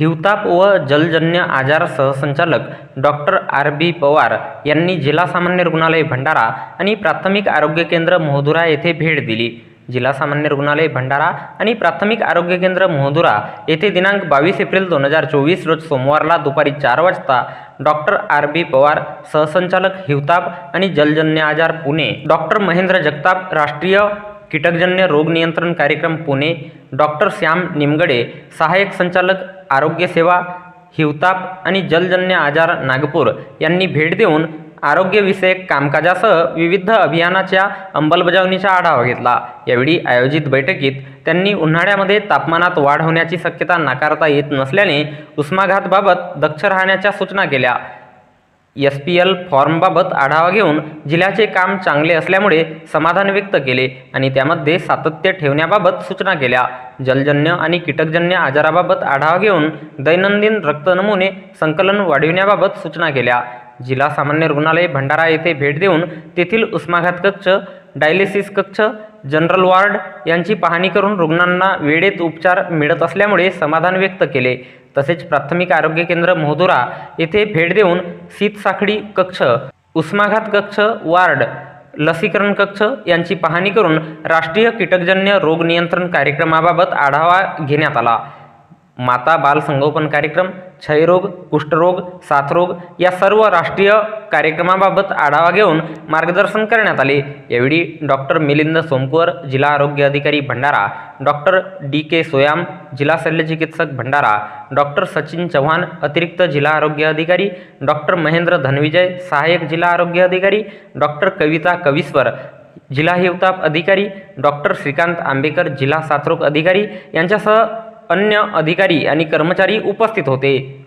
हिवताप व जलजन्य आजार सहसंचालक डॉक्टर आर. बी. पवार यांनी जिल्हा सामान्य रुग्णालय भंडारा आणि प्राथमिक आरोग्य केंद्र मोहदुरा येथे भेट दिली. जिल्हा सामान्य रुग्णालय भंडारा आणि प्राथमिक आरोग्य केंद्र मोहदुरा येथे दिनांक बावीस एप्रिल दोन हजार चोवीस रोज सोमवारला दुपारी चार वाजता डॉक्टर आर. बी. पवार सहसंचालक हिवताप आणि जलजन्य आजार पुणे डॉक्टर महेंद्र जगताप राष्ट्रीय कीटकजन्य रोग नियंत्रण कार्यक्रम पुणे डॉक्टर श्याम निमगडे सहाय्यक संचालक आरोग्यसेवा हिवताप आणि जलजन्य आजार नागपूर यांनी भेट देऊन आरोग्यविषयक कामकाजासह विविध अभियानाच्या अंमलबजावणीचा आढावा घेतला. यावेळी आयोजित बैठकीत त्यांनी उन्हाळ्यामध्ये तापमानात वाढ होण्याची शक्यता नाकारता येत नसल्याने उष्माघातबाबत दक्ष राहण्याच्या सूचना केल्या. एस पी एल फॉर्मबाबत आढावा घेऊन जिल्ह्याचे काम चांगले असल्यामुळे समाधान व्यक्त केले आणि त्यामध्ये सातत्य ठेवण्याबाबत सूचना केल्या. जलजन्य आणि कीटकजन्य आजाराबाबत आढावा घेऊन दैनंदिन रक्तनमुने संकलन वाढविण्याबाबत सूचना केल्या. जिल्हा सामान्य रुग्णालय भंडारा येथे भेट देऊन तेथील उष्माघात कक्ष डायलिसिस कक्ष जनरल वार्ड यांची पाहणी करून रुग्णांना वेळेत उपचार मिळत असल्यामुळे समाधान व्यक्त केले. तसेच प्राथमिक आरोग्य केंद्र मोहदुरा येथे भेट देऊन शीतसाखळी कक्ष उष्माघात कक्ष वार्ड लसीकरण कक्ष यांची पाहणी करून राष्ट्रीय कीटकजन्य रोग नियंत्रण कार्यक्रमाबाबत आढावा घेण्यात आला. माता बाल संगोपन कार्यक्रम क्षयरोग कुष्ठरोग साथरोग या सर्व राष्ट्रीय कार्यक्रमाबाबत आढावा घेऊन मार्गदर्शन करण्यात आले. यावेळी डॉक्टर मिलिंद सोमकुवर जिल्हा आरोग्य अधिकारी Bhandara doctor D K Soyam जिल्हा शल्यचिकित्सक भंडारा डॉक्टर सचिन चव्हाण अतिरिक्त जिल्हा आरोग्य अधिकारी डॉक्टर महेंद्र धनविजय सहाय्यक जिल्हा आरोग्य अधिकारी डॉक्टर कविता कविस्वर जिल्हा हिवताप अधिकारी डॉक्टर श्रीकांत आंबेकर जिल्हा साथरोग अधिकारी यांच्यासह अन्य अधिकारी आणि कर्मचारी उपस्थित होते.